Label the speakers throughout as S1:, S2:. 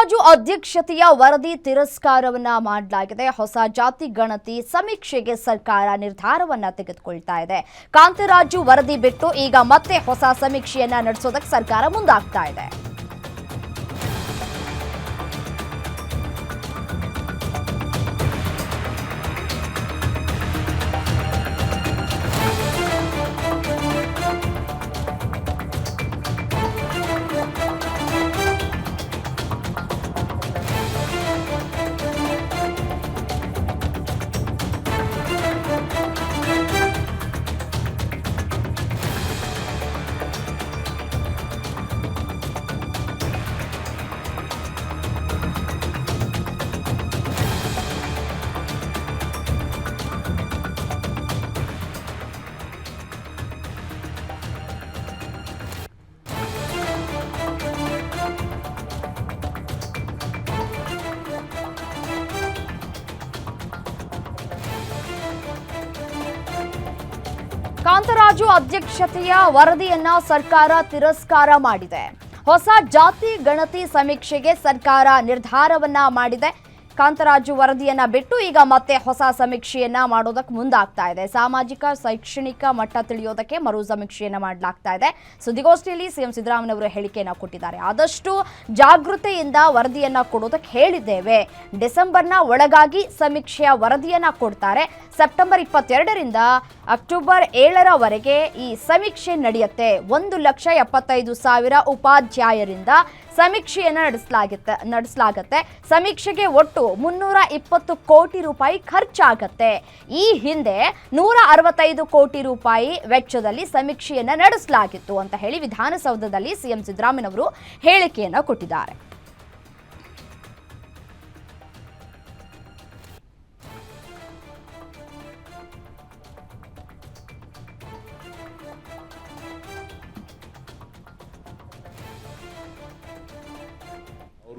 S1: ಕಾಂತರಾಜು ಅಧ್ಯಕ್ಷತೆಯ ವರದಿ ತಿರಸ್ಕಾರವನ್ನ ಮಾಡಲಾಗಿದೆ. ಹೊಸ ಜಾತಿ ಗಣತಿ ಸಮೀಕ್ಷೆಗೆ ಸರ್ಕಾರ ನಿರ್ಧಾರವನ್ನ ತೆಗೆದುಕೊಳ್ತಾ ಇದೆ. ಕಾಂತರಾಜು ವರದಿ ಬಿಟ್ಟು ಈಗ ಮತ್ತೆ ಹೊಸ ಸಮೀಕ್ಷೆಯನ್ನ ನಡೆಸೋದಕ್ಕೆ ಸರ್ಕಾರ ಮುಂದಾಗ್ತಾ ಇದೆ. ಕಾಂತರಾಜು ಅಧ್ಯಕ್ಷತೆಯ ವರದಿಯನ್ನ ಸರ್ಕಾರ ತಿರಸ್ಕಾರ ಮಾಡಿದೆ. ಹೊಸ ಜಾತಿ ಗಣತಿ ಸಮೀಕ್ಷೆಗೆ ಸರ್ಕಾರ ನಿರ್ಧಾರವನ್ನ ಮಾಡಿದೆ. ಕಾಂತರಾಜು ವರದಿಯನ್ನ ಬಿಟ್ಟು ಈಗ ಮತ್ತೆ ಹೊಸ ಸಮೀಕ್ಷೆಯನ್ನ ಮಾಡೋದಕ್ಕೆ ಮುಂದಾಗ್ತಾ ಇದೆ. ಸಾಮಾಜಿಕ, ಶೈಕ್ಷಣಿಕ ಮಟ್ಟ ತಿಳಿಯೋದಕ್ಕೆ ಮರು ಸಮೀಕ್ಷೆಯನ್ನ ಮಾಡಲಾಗ್ತಾ ಇದೆ. ಸುದ್ದಿಗೋಷ್ಠಿಯಲ್ಲಿ ಸಿಎಂ ಸಿದ್ದರಾಮಯ್ಯವರು ಹೇಳಿಕೆಯನ್ನ ಕೊಟ್ಟಿದ್ದಾರೆ. ಆದಷ್ಟು ಜಾಗೃತೆಯಿಂದ ವರದಿಯನ್ನ ಕೊಡೋದಕ್ಕೆ ಹೇಳಿದ್ದೇವೆ. ಡಿಸೆಂಬರ್ನ ಒಳಗಾಗಿ ಸಮೀಕ್ಷೆಯ ವರದಿಯನ್ನ ಕೊಡ್ತಾರೆ. ಸೆಪ್ಟೆಂಬರ್ ಇಪ್ಪತ್ತೆರಡರಿಂದ ಅಕ್ಟೋಬರ್ ಏಳರವರೆಗೆ ಈ ಸಮೀಕ್ಷೆ ನಡೆಯುತ್ತೆ. ಒಂದು ಲಕ್ಷ ಎಪ್ಪತ್ತೈದು ಸಾವಿರ ಉಪಾಧ್ಯಾಯರಿಂದ ಸಮೀಕ್ಷೆಯನ್ನು ನಡೆಸಲಾಗುತ್ತೆ, ನಡೆಸಲಾಗತ್ತೆ. ಸಮೀಕ್ಷೆಗೆ ಒಟ್ಟು ಮುನ್ನೂರ ಇಪ್ಪತ್ತು ಕೋಟಿ ರೂಪಾಯಿ ಖರ್ಚಾಗತ್ತೆ. ಈ ಹಿಂದೆ ನೂರ ಅರವತ್ತೈದು ಕೋಟಿ ರೂಪಾಯಿ ವೆಚ್ಚದಲ್ಲಿ ಸಮೀಕ್ಷೆಯನ್ನು ನಡೆಸಲಾಗಿತ್ತು ಅಂತ ಹೇಳಿ ವಿಧಾನಸೌಧದಲ್ಲಿ ಸಿಎಂ ಸಿದ್ದರಾಮಯ್ಯನವರು ಹೇಳಿಕೆಯನ್ನು ಕೊಟ್ಟಿದ್ದಾರೆ.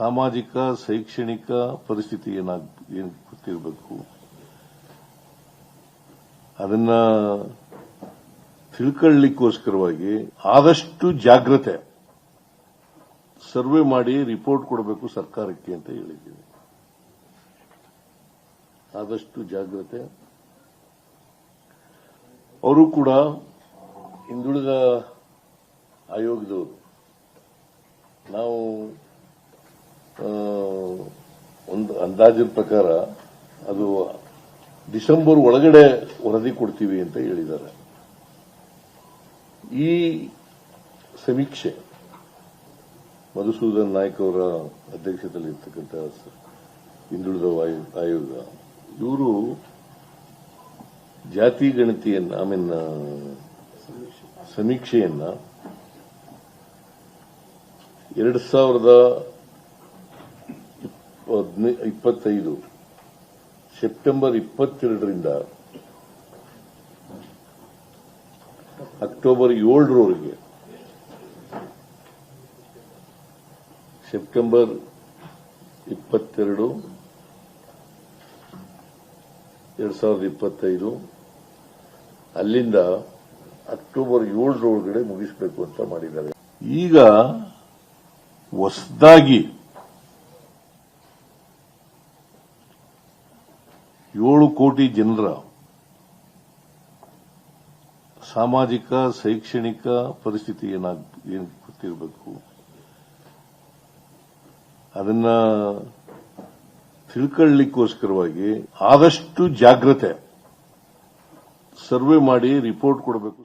S2: ಸಾಮಾಜಿಕ, ಶೈಕ್ಷಣಿಕ ಪರಿಸ್ಥಿತಿ ಏನಾಗ್ ಏನು ಗೊತ್ತಿರಬೇಕು? ಅದನ್ನ ತಿಳ್ಕೊಳ್ಳಿಕ್ಕೋಸ್ಕರವಾಗಿ ಆದಷ್ಟು ಜಾಗ್ರತೆ ಸರ್ವೆ ಮಾಡಿ ರಿಪೋರ್ಟ್ ಕೊಡಬೇಕು ಸರ್ಕಾರಕ್ಕೆ ಅಂತ ಹೇಳಿದ್ದೀವಿ ಆದಷ್ಟು ಜಾಗ್ರತೆ. ಅವರು ಕೂಡ ಹಿಂದುಳಿದ ಆಯೋಗದವರು ಅಂದಾಜಿನ ಪ್ರಕಾರ ಅದು ಡಿಸೆಂಬರ್ ಒಳಗಡೆ ವರದಿ ಕೊಡ್ತೀವಿ ಅಂತ ಹೇಳಿದ್ದಾರೆ. ಈ ಸಮೀಕ್ಷೆ ಮಧುಸೂದನ್ ನಾಯ್ಕ ಅವರ ಅಧ್ಯಕ್ಷತೆಯಲ್ಲಿ ಇರ್ತಕ್ಕಂಥ ಹಿಂದುಳಿದ ಆಯೋ- ಆಯೋಗ, ಇವರು ಜಾತಿ ಗಣತಿಯನ್ನ ಐ ಮೀನ್ ಸಮೀಕ್ಷೆಯನ್ನ ಎರಡ್ ಸಾವಿರದ ಇಪ್ಪತ್ತೈದು. ಸೆಪ್ಟೆಂಬರ್ ಇಪ್ಪತ್ತೆರಡರಿಂದ ಅಕ್ಟೋಬರ್ ಏಳರವರೆಗೆ. ಸೆಪ್ಟೆಂಬರ್ ಇಪ್ಪತ್ತೆರಡು. ಎರಡ್ ಸಾವಿರದ ಇಪ್ಪತ್ತೈದು. ಅಲ್ಲಿಂದ ಅಕ್ಟೋಬರ್ ಏಳರೊಳಗಡೆ ಮುಗಿಸಬೇಕು ಅಂತ ಮಾಡಿದ್ದಾರೆ. ಈಗ ಹೊಸದಾಗಿ ಏಳು ಕೋಟಿ ಜನರ ಸಾಮಾಜಿಕ, ಶೈಕ್ಷಣಿಕ ಪರಿಸ್ಥಿತಿ ಏನಾಗ್, ಏನ್ ಗೊತ್ತಿರಬೇಕು. ಅದನ್ನ ತಿಳ್ಕೊಳ್ಳಿಕ್ಕೋಸ್ಕರವಾಗಿ ಆದಷ್ಟು ಜಾಗ್ರತೆ ಸರ್ವೆ ಮಾಡಿ ರಿಪೋರ್ಟ್ ಕೊಡಬೇಕು.